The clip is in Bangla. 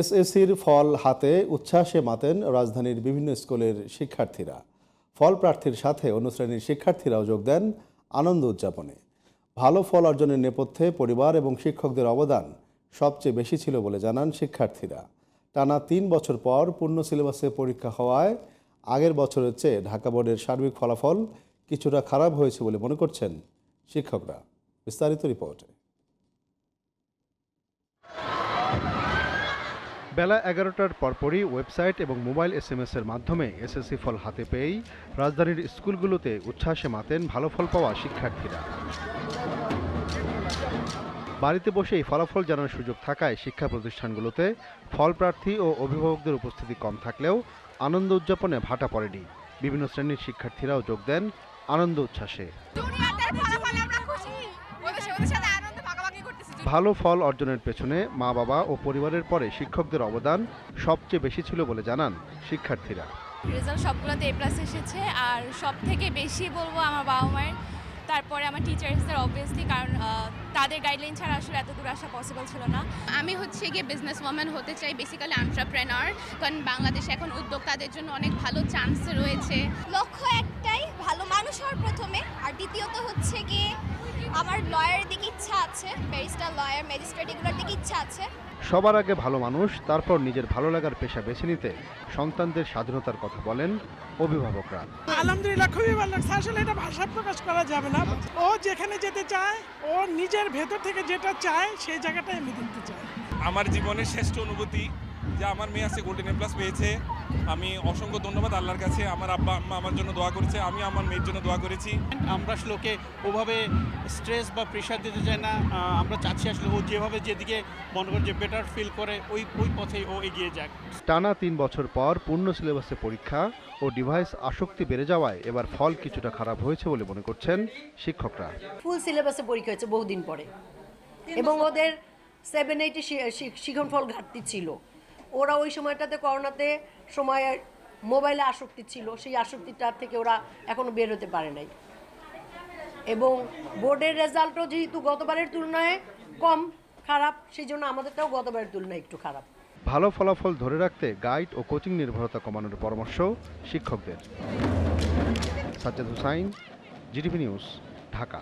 এসএসসির ফল হাতে উচ্ছ্বাসে মাতেন রাজধানীর বিভিন্ন স্কুলের শিক্ষার্থীরা। ফল প্রার্থীর সাথে অন্য অনুশ্রেণীর শিক্ষার্থীরাও যোগ দেন আনন্দ উদযাপনে। ভালো ফল অর্জনের নেপথ্যে পরিবার এবং শিক্ষকদের অবদান সবচেয়ে বেশি ছিল বলে জানান শিক্ষার্থীরা। টানা তিন বছর পর পূর্ণ সিলেবাসে পরীক্ষা হওয়ায় আগের বছরের চেয়ে ঢাকা বোর্ডের সার্বিক ফলাফল কিছুটা খারাপ হয়েছে বলে মনে করছেন শিক্ষকরা। বিস্তারিত রিপোর্টে। বেলা এগারোটার পরপরই ওয়েবসাইট এবং মোবাইল এস এম এর মাধ্যমে এসএসসি ফল হাতে পেয়েই রাজধানীর স্কুলগুলোতে উচ্ছ্বাসে মাতেন ভালো ফল পাওয়া শিক্ষার্থীরা। বাড়িতে বসেই ফলাফল জানার সুযোগ থাকায় শিক্ষা প্রতিষ্ঠানগুলোতে ফল প্রার্থী ও অভিভাবকদের উপস্থিতি কম থাকলেও আনন্দ উদযাপনে ভাটা পড়েনি। বিভিন্ন শ্রেণির শিক্ষার্থীরাও যোগ দেন আনন্দ উচ্ছ্বাসে। ভালো ফল অর্জনের পেছনে মা বাবা ও পরিবারের পরে শিক্ষকদের অবদান সবচেয়ে বেশি ছিল বলে জানান শিক্ষার্থীরা। রেজাল্ট সবগুলোতে এ প্লাস এসেছে আর সব থেকে বেশি বলব আমার বাবা মায়ের। তারপরে আমার টিচার্সদের অবভিয়াসলি কারণ তাদের গাইডলাইন ছাড়া আসলে এত দূর আসা পসিবল ছিল না। আমি হচ্ছে গিয়ে বিজনেস ওয়াম্যান হতে চাই বেসিক্যালি আন্টারপ্রেনার কারণ বাংলাদেশে এখন উদ্যোক্তাদের জন্য অনেক ভালো চান্স রয়েছে। লয়ারের দিকে ইচ্ছা আছে ব্যারিস্টার লয়ার ম্যাজিস্ট্রেট এগুলোর দিকে ইচ্ছা আছে। সবার আগে ভালো মানুষ তারপর নিজের ভালো লাগার পেশা বেছে নিতে সন্তানদের স্বাধীনতার কথা বলেন অভিভাবকরা। আলহামদুলিল্লাহ খুবই ভালো লাগছে। আসলে এটা ভাষা প্রকাশ করা যাবে না। ও যেখানে যেতে চায় ও নিজের ভেতর থেকে যেটা চায় সেই জায়গাটাই আমি দিতে চাই। আমার জীবনের শ্রেষ্ঠ অনুভূতি যে আমার মেয়ে আছে গোল্ডেন এ প্লাস পেয়েছে। আমি অসংখ্য ধন্যবাদ আল্লাহর কাছে। আমার আব্বা আম্মা আমার জন্য দোয়া করেছে। আমি আমার মেয়ের জন্য দোয়া করেছি। আমরা আসলে ওভাবে স্ট্রেস বা প্রেশার দিতে চাই না। আমরা চাচ্ছি আসলে ও যেভাবে যেদিকে মনে করে যে বেটার ফিল করে ওই ওই পথেই ও এগিয়ে যাক। টানা তিন বছর পর পূর্ণ সিলেবাসে পরীক্ষা ও ডিভাইস আসক্তি বেড়ে যাওয়ায় এবার ফল কিছুটা খারাপ হয়েছে বলে মনে করছেন শিক্ষকরা। ফুল সিলেবাসে পরীক্ষা হয়েছে বহুদিন পরে। এবং ওদের সেভেন এইটে শিখন ফল ঘাটতি ছিল। ওরা ওই সময়টাতে করোনাতে সময় মোবাইলে আসক্তি ছিল, সেই আসক্তিটার থেকে ওরা এখনও বের হতে পারে নাই। এবং বোর্ডের রেজাল্টও যেহেতু গতবারের তুলনায় কম খারাপ, সেই জন্য আমাদেরটাও গতবারের তুলনায় একটু খারাপ। ভালো ফলাফল ধরে রাখতে গাইড ও কোচিং নির্ভরতা কমানোর পরামর্শ শিক্ষকদের। Sajjad Hussain, GTV news, Dhaka.